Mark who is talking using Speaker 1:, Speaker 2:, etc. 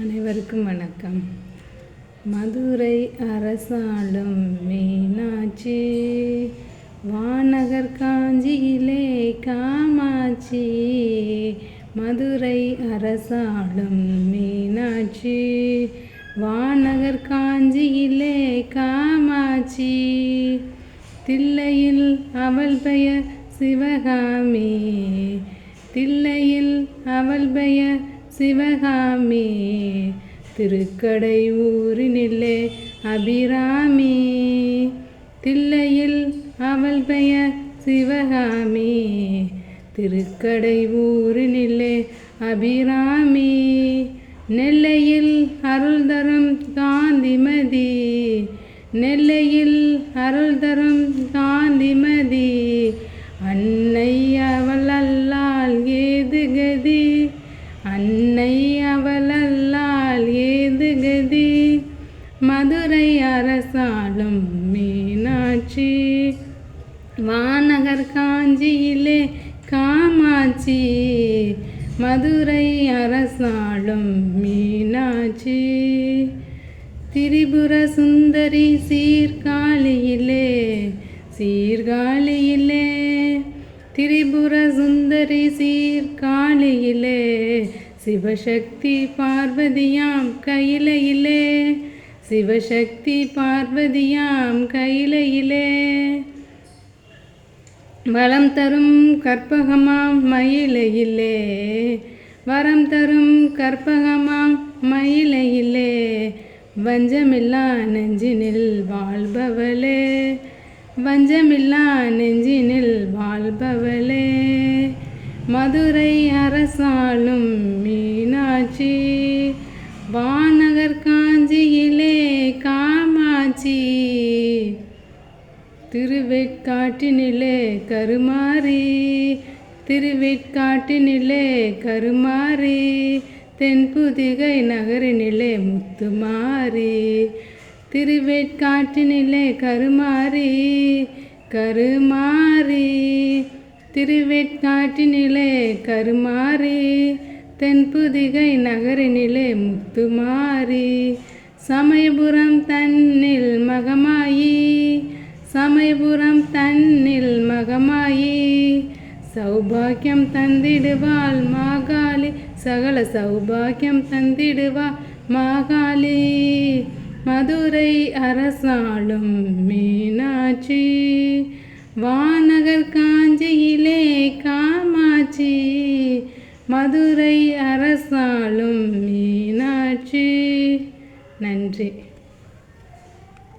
Speaker 1: அனைவருக்கும் வணக்கம். மதுரை அரசாளும் மீனாட்சி வானகர் காஞ்சியிலே காமாட்சி மதுரை அரசாளும் மீனாட்சி வானகர் காஞ்சியிலே காமாட்சி தில்லையில் அவள் பெயர் சிவகாமி தில்லையில் அவள் பெயர் சிவகாமி திருக்கடை அபிராமி. தில்லையில் அவள் பெயர் சிவகாமி திருக்கடை அபிராமி. நெல்லையில் அருள் தரும் காந்திமதி நெல்லையில் அருள் தரும் காந்திமதி. அன் மதுரை அரசாளும் மீனாட்சி. வானகர் காஞ்சியிலே காமாட்சி. மதுரை அரசாளும் மீனாட்சி. திரிபுர சுந்தரி சீர்காழியிலே சீர்காழியிலே. திரிபுர சுந்தரி சீர்காழியிலே சிவசக்தி பார்வதியாம் கையிலையிலே சிவசக்தி பார்வதியாம் கையிலையிலே. வளம் தரும் கற்பகமாம் மயிலையிலே. வரம் தரும் கற்பகமாம் மயிலையிலே. வஞ்சமில்லா நெஞ்சினில் வாழ்பவளே. வஞ்சமில்லா நெஞ்சினில் வாழ்பவளே. மதுரை அரசாளும் மீனாட்சி. வானகர் காஞ்சியிலே காமாட்சி. திருவேட்காட்டினிலே கருமாறி. திருவேட்காட்டினிலே கருமாறி. தென்புதிகை நகரினிலே முத்துமாறி. திருவேட்காட்டினிலே கருமாறி. கருமாறி. திருவேட்காட்டினிலே கருமாறி. தென்புதிகை நகரினிலே முத்துமாறி. சமயபுரம் தன்னில் மகமாயி சமயபுரம் தன்னில் மகமாயி சௌபாக்கியம் தந்திடுவாள் மாகாளி சகல சௌபாக்கியம் தந்திடுவா மாகாளி. மதுரை அரசாளும் மீனாட்சி வானகர் காஞ்சியிலே காமாட்சி மதுரை நன்றி.